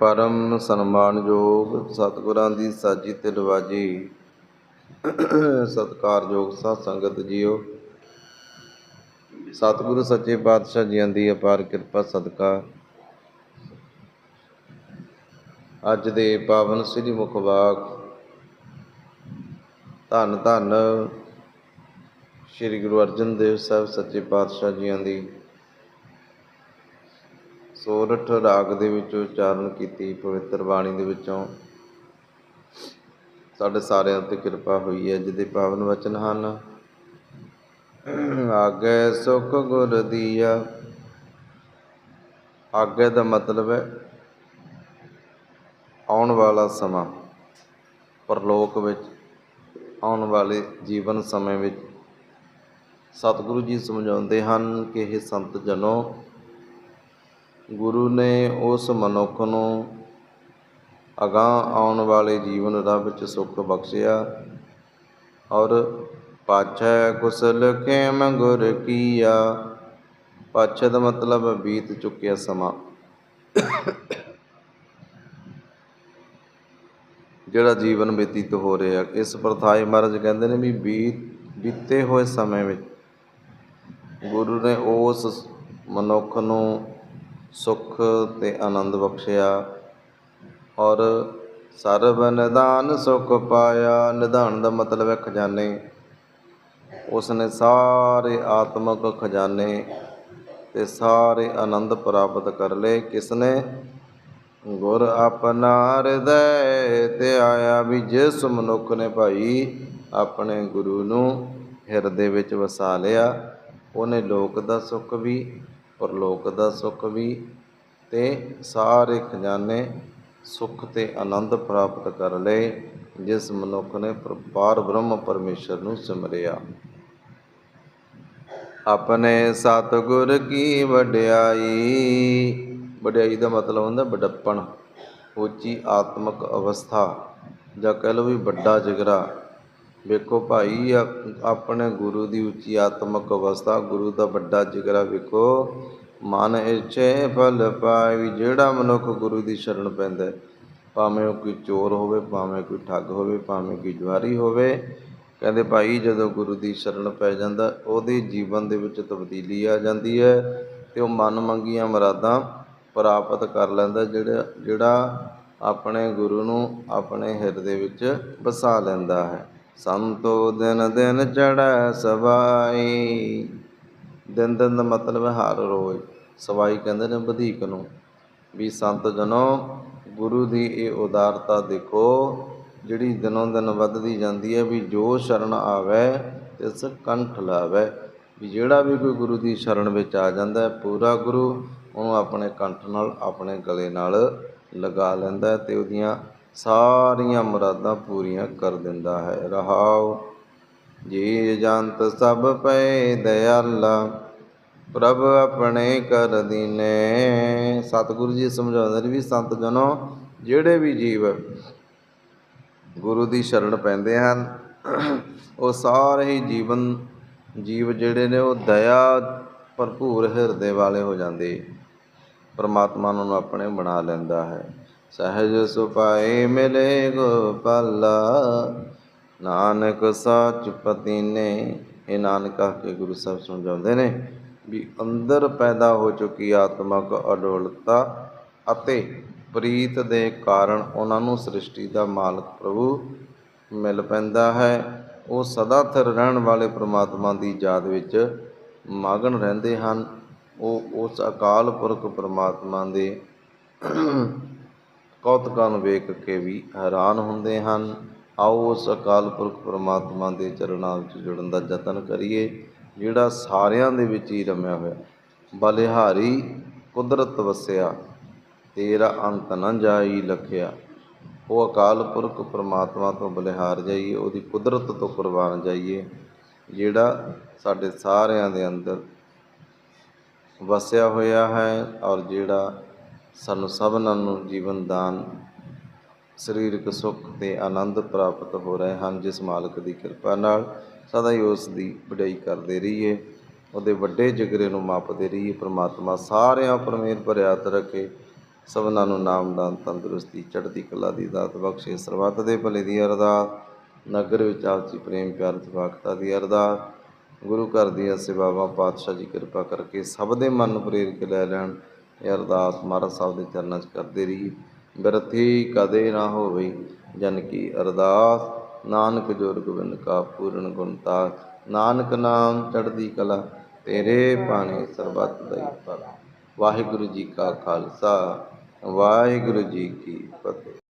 ਪਰਮ ਸਨਮਾਨਯੋਗ ਸਤਿਗੁਰਾਂ ਦੀ ਸਾਜੀ ਤੇ ਨਵਾਜੀ ਸਤਿਕਾਰਯੋਗ ਸਾਧ ਸੰਗਤ ਜੀਓ। ਸਤਿਗੁਰੂ ਸੱਚੇ ਪਾਤਸ਼ਾਹ ਜੀਆਂ ਦੀ ਅਪਾਰ ਕਿਰਪਾ, ਸਦਕਾ। ਅੱਜ ਦੇ ਪਾਵਨ ਸ੍ਰੀ ਮੁਖਵਾਕ ਧੰਨ ਧੰਨ ਸ੍ਰੀ ਗੁਰੂ ਅਰਜਨ ਦੇਵ ਸਾਹਿਬ ਸੱਚੇ ਪਾਤਸ਼ਾਹ ਜੀਆਂ ਦੀ। ਸੋਰਠ ਰਾਗ ਦੇ ਵਿੱਚੋਂ ਉਚਾਰਨ ਕੀਤੀ, ਪਵਿੱਤਰ ਬਾਣੀ ਦੇ ਵਿੱਚੋਂ। ਸਾਡੇ ਸਾਰਿਆਂ ਉੱਤੇ ਕਿਰਪਾ ਹੋਈ ਹੈ, ਜਿਹਦੇ ਪਾਵਨ ਵਚਨ ਹਨ। ਆਗੇ ਸੁਖ ਗੁਰ ਦੀਆ। ਆਗੇ ਦਾ ਮਤਲਬ ਹੈ, ਆਉਣ ਵਾਲਾ ਸਮਾਂ, ਪਰਲੋਕ ਵਿੱਚ, ਆਉਣ ਵਾਲੇ ਜੀਵਨ ਸਮੇਂ ਵਿੱਚ। ਸਤਿਗੁਰੂ ਜੀ ਸਮਝਾਉਂਦੇ ਹਨ ਕਿ ਇਹ ਸੰਤ ਜਨੋ ਗੁਰੂ ਨੇ ਉਸ ਮਨੁੱਖ ਨੂੰ ਅਗਾਂਹ ਆਉਣ ਵਾਲੇ ਜੀਵਨ ਰਾਹ ਵਿੱਚ ਸੁੱਖ ਬਖਸ਼ਿਆ ਔਰ ਪਾਛੈ ਕੁਸਲ ਕੇ ਗੁਰ ਕੀਆ। ਪਾਛੈ ਦਾ ਮਤਲਬ ਬੀਤ ਚੁੱਕਿਆ ਸਮਾਂ। ਜਿਹੜਾ ਜੀਵਨ ਬਤੀਤ ਹੋ ਰਿਹਾ, ਇਸ ਪ੍ਰਥਾਏ ਮਹਾਰਾਜ ਕਹਿੰਦੇ ਨੇ ਵੀ ਬੀਤ, ਬੀਤੇ ਹੋਏ ਸਮੇਂ ਵਿੱਚ ਗੁਰੂ ਨੇ ਉਸ ਮਨੁੱਖ ਨੂੰ ਸੁੱਖ ਤੇ ਆਨੰਦ ਬਖਸ਼ਿਆ। ਔਰ ਸਰਬ ਨਿਦਾਨ ਸੁਖ ਪਾਇਆ। ਨਿਧਾਨ ਦਾ ਮਤਲਬ ਹੈ ਖਜ਼ਾਨੇ। ਉਸ ਨੇ ਸਾਰੇ ਆਤਮਕ ਖਜ਼ਾਨੇ ਤੇ ਸਾਰੇ ਆਨੰਦ ਪ੍ਰਾਪਤ ਕਰ ਲਏ। ਕਿਸ ਨੇ ਗੁਰ ਆਪਣਾ ਹਿਰਦੈ ਤੇ ਆਇਆ ਵੀ ਜਿਸ ਮਨੁੱਖ ਨੇ ਭਾਈ ਆਪਣੇ ਗੁਰੂ ਨੂੰ ਹਿਰਦੇ ਵਿੱਚ ਵਸਾ ਲਿਆ, ਉਹਨੇ ਲੋਕ ਦਾ ਸੁੱਖ ਵੀ ਪਰਲੋਕ ਦਾ ਸੁੱਖ ਵੀ ਤੇ ਸਾਰੇ ਖਜ਼ਾਨੇ ਸੁੱਖ ਤੇ ਆਨੰਦ ਪ੍ਰਾਪਤ ਕਰ ਲਏ, ਜਿਸ ਮਨੁੱਖ ਨੇ ਪਾਰ ਬ੍ਰਹਮ ਪਰਮੇਸ਼ਰ ਨੂੰ ਸਿਮਰਿਆ। ਆਪਣੇ ਸਤਿਗੁਰ ਕੀ ਵਡਿਆਈ? ਵਡਿਆਈ ਦਾ ਮਤਲਬ ਹੁੰਦਾ ਵੱਡਪਣ, ਉੱਚੀ ਆਤਮਿਕ ਅਵਸਥਾ, ਜਾਂ ਕਹਿ ਲਓ ਵੀ ਵੱਡਾ ਜਿਗਰਾ। ਵੇਖੋ ਭਾਈ ਆ- ਆਪਣੇ ਗੁਰੂ ਦੀ ਉੱਚੀ ਆਤਮਿਕ ਅਵਸਥਾ, ਗੁਰੂ ਦਾ ਵੱਡਾ ਜਿਗਰਾ ਵੇਖੋ। ਮਨ ਇੱਛੇ ਫਲ ਪਾਏ ਜਿਹੜਾ ਮਨੁੱਖ ਗੁਰੂ ਦੀ ਸ਼ਰਨ ਪੈਂਦਾ ਭਾਵੇਂ ਉਹ ਕੋਈ ਚੋਰ ਹੋਵੇ, ਭਾਵੇਂ ਕੋਈ ਠੱਗ ਹੋਵੇ, ਭਾਵੇਂ ਕੋਈ ਜੁਆਰੀ ਹੋਵੇ, ਕਹਿੰਦੇ ਭਾਈ, ਜਦੋਂ ਗੁਰੂ ਦੀ ਸ਼ਰਨ ਪੈ ਜਾਂਦਾ, ਉਹਦੇ ਜੀਵਨ ਦੇ ਵਿੱਚ ਤਬਦੀਲੀ ਆ ਜਾਂਦੀ ਹੈ ਤੇ ਉਹ ਮਨ ਮੰਗੀਆਂ ਮੁਰਾਦਾਂ ਪ੍ਰਾਪਤ ਕਰ ਲੈਂਦਾ, ਜਿਹੜਾ ਜਿਹੜਾ ਆਪਣੇ ਗੁਰੂ ਨੂੰ ਆਪਣੇ ਹਿਰਦੇ ਵਿੱਚ ਵਸਾ ਲੈਂਦਾ ਹੈ। ਸੰਤੋ ਦਿਨ ਦਿਨ ਚੜ੍ਹੈ ਸਵਾਈ। ਦਿਨ ਦਿਨ ਦਾ ਮਤਲਬ ਹੈ ਹਰ ਰੋਜ਼। ਸਵਾਈ ਕਹਿੰਦੇ ਨੇ ਵਧੇਕ ਨੂੰ। ਵੀ ਸੰਤ ਜਨੋ, ਗੁਰੂ ਦੀ ਇਹ ਉਦਾਰਤਾ ਦੇਖੋ, ਜਿਹੜੀ ਦਿਨੋਂ ਦਿਨ ਵੱਧਦੀ ਜਾਂਦੀ ਹੈ, ਵੀ ਜੋ ਸ਼ਰਨ ਆਵੇ ਤਿਸ ਕੰਠ ਲਾਵੇ। ਵੀ ਜਿਹੜਾ ਵੀ ਕੋਈ ਗੁਰੂ ਦੀ ਸ਼ਰਨ ਵਿੱਚ ਆ ਜਾਂਦਾ ਹੈ, ਪੂਰਾ ਗੁਰੂ ਉਹਨੂੰ ਆਪਣੇ ਕੰਠ ਨਾਲ, ਆਪਣੇ ਗਲੇ ਨਾਲ ਲਗਾ ਲੈਂਦਾ ਹੈ ਤੇ ਉਹਦੀਆਂ ਸਾਰੀਆਂ ਮੁਰਾਦਾਂ ਪੂਰੀਆਂ ਕਰ ਦਿੰਦਾ ਹੈ। ਰਹਾਉ, ਜੀ ਜੰਤ ਸਭ ਪਏ ਦਇਆਲਾ, ਪ੍ਰਭ ਆਪਣੇ ਕਰ ਦੀਨੇ। ਸਤਿਗੁਰੂ ਜੀ ਸਮਝਾਉਂਦੇ ਨੇ ਵੀ ਸੰਤ ਜਨੋ, ਜਿਹੜੇ ਵੀ ਜੀਵ ਗੁਰੂ ਦੀ ਸ਼ਰਨ ਪੈਂਦੇ ਹਨ, ਉਹ ਸਾਰੇ ਹੀ ਜੀਵਨ, ਜੀਵ ਜਿਹੜੇ ਨੇ ਉਹ ਦਇਆ, ਭਰਪੂਰ ਹਿਰਦੇ ਵਾਲੇ ਹੋ ਜਾਂਦੇ। ਪਰਮਾਤਮਾ ਨੂੰ ਆਪਣੇ ਬਣਾ ਲੈਂਦਾ ਹੈ। ਸਹਿਜ ਸੁਪਾਏ ਮਿਲੇ ਗੋਪਾਲਾ, ਨਾਨਕ ਸਾਚ ਪਤੀ ਨੇ ਇਹ ਨਾਨਕ ਕਹ ਕੇ ਗੁਰੂ ਸਾਹਿਬ ਸਮਝਾਉਂਦੇ ਨੇ ਵੀ ਅੰਦਰ ਪੈਦਾ ਹੋ ਚੁੱਕੀ ਆਤਮਕ ਅਡੋਲਤਾ ਅਤੇ ਪ੍ਰੀਤ ਦੇ ਕਾਰਨ ਉਹਨਾਂ ਨੂੰ ਸ੍ਰਿਸ਼ਟੀ ਦਾ ਮਾਲਕ ਪ੍ਰਭੂ ਮਿਲ ਪੈਂਦਾ ਹੈ। ਉਹ ਸਦਾ ਥਿਰ ਰਹਿਣ ਵਾਲੇ ਪ੍ਰਮਾਤਮਾ ਦੀ ਯਾਦ ਵਿੱਚ ਮਗਨ ਰਹਿੰਦੇ ਹਨ। ਉਹ ਉਸ ਅਕਾਲ ਪੁਰਖ ਪ੍ਰਮਾਤਮਾ ਦੇ ਕੌਤਕਾਂ ਨੂੰ ਵੇਖ ਕੇ ਵੀ ਹੈਰਾਨ ਹੁੰਦੇ ਹਨ। ਆਓ ਉਸ ਅਕਾਲ ਪੁਰਖ ਪਰਮਾਤਮਾ ਦੇ ਚਰਨਾਂ ਵਿੱਚ ਜੁੜਨ ਦਾ ਯਤਨ ਕਰੀਏ, ਜਿਹੜਾ ਸਾਰਿਆਂ ਦੇ ਵਿੱਚ ਹੀ ਰਮਿਆ ਹੋਇਆ। ਬਲਿਹਾਰੀ ਕੁਦਰਤ ਵਸਿਆ, ਤੇਰਾ ਅੰਤ ਨ ਜਾਈ ਲਖਿਆ। ਉਹ ਅਕਾਲ ਪੁਰਖ ਪਰਮਾਤਮਾ ਤੋਂ ਬਲਿਹਾਰ ਜਾਈਏ, ਉਹਦੀ ਕੁਦਰਤ ਤੋਂ ਕੁਰਬਾਨ ਜਾਈਏ, ਜਿਹੜਾ ਸਾਡੇ ਸਾਰਿਆਂ ਦੇ ਅੰਦਰ ਵਸਿਆ ਹੋਇਆ ਹੈ ਔਰ ਜਿਹੜਾ ਸਾਨੂੰ ਸਭਨਾਂ ਨੂੰ ਜੀਵਨ ਦਾਨ, ਸਰੀਰਕ ਸੁੱਖ ਤੇ ਆਨੰਦ ਪ੍ਰਾਪਤ ਹੋ ਰਹੇ ਹਨ, ਜਿਸ ਮਾਲਕ ਦੀ ਕਿਰਪਾ ਨਾਲ ਸਦਾ ਹੀ ਉਸ ਦੀ ਵਡਿਆਈ ਕਰਦੇ ਰਹੀਏ, ਉਹਦੇ ਵੱਡੇ ਜਿਗਰੇ ਨੂੰ ਮਾਪਦੇ ਰਹੀਏ, ਪ੍ਰਮਾਤਮਾ ਸਾਰਿਆਂ ਉੱਪਰ ਮਿਹਰ ਭਰਿਆ ਰੱਖੇ, ਸਭਨਾਂ ਨੂੰ ਨਾਮਦਾਨ ਤੰਦਰੁਸਤੀ, ਚੜ੍ਹਦੀ ਕਲਾ ਦੀ ਦਾਤ ਬਖਸ਼ੇ, ਸਰਬੱਤ ਦੇ ਭਲੇ ਦੀ ਅਰਦਾਸ, ਨਗਰ ਵਿੱਚ ਆਪਸੀ ਪ੍ਰੇਮ ਪਿਆਰ ਸਵਾਗਤਾ ਦੀ ਅਰਦਾਸ, ਗੁਰੂ ਘਰ ਦੀਆਂ ਸੇਵਾਵਾਂ, ਪਾਤਸ਼ਾਹ ਜੀ ਕਿਰਪਾ ਕਰਕੇ ਸਭ ਦੇ ਮਨ ਨੂੰ ਪ੍ਰੇਰ ਕੇ ਲੈ ਲੈਣ ਇਹ ਅਰਦਾਸ ਮਹਾਰਾਜ ਸਾਹਿਬ ਦੇ ਚਰਨਾਂ 'ਚ ਕਰਦੇ ਰਹੀ ਬਿਰਥੀ ਕਦੇ ਨਾ ਹੋਵੇ ਜਨ ਕੀ ਅਰਦਾਸ ਨਾਨਕ ਜੋਰ ਗੋਬਿੰਦ ਕਾ ਪੂਰਨ ਗੁਣਤਾ ਨਾਨਕ ਨਾਮ ਚੜ੍ਹਦੀ ਕਲਾ, ਤੇਰੇ ਬਾਣੀ ਸਰਬੱਤ ਦਾ ਹੀ ਵਾਹਿਗੁਰੂ ਜੀ ਕਾ ਖਾਲਸਾ, ਵਾਹਿਗੁਰੂ ਜੀ ਕੀ ਫਤਿਹ।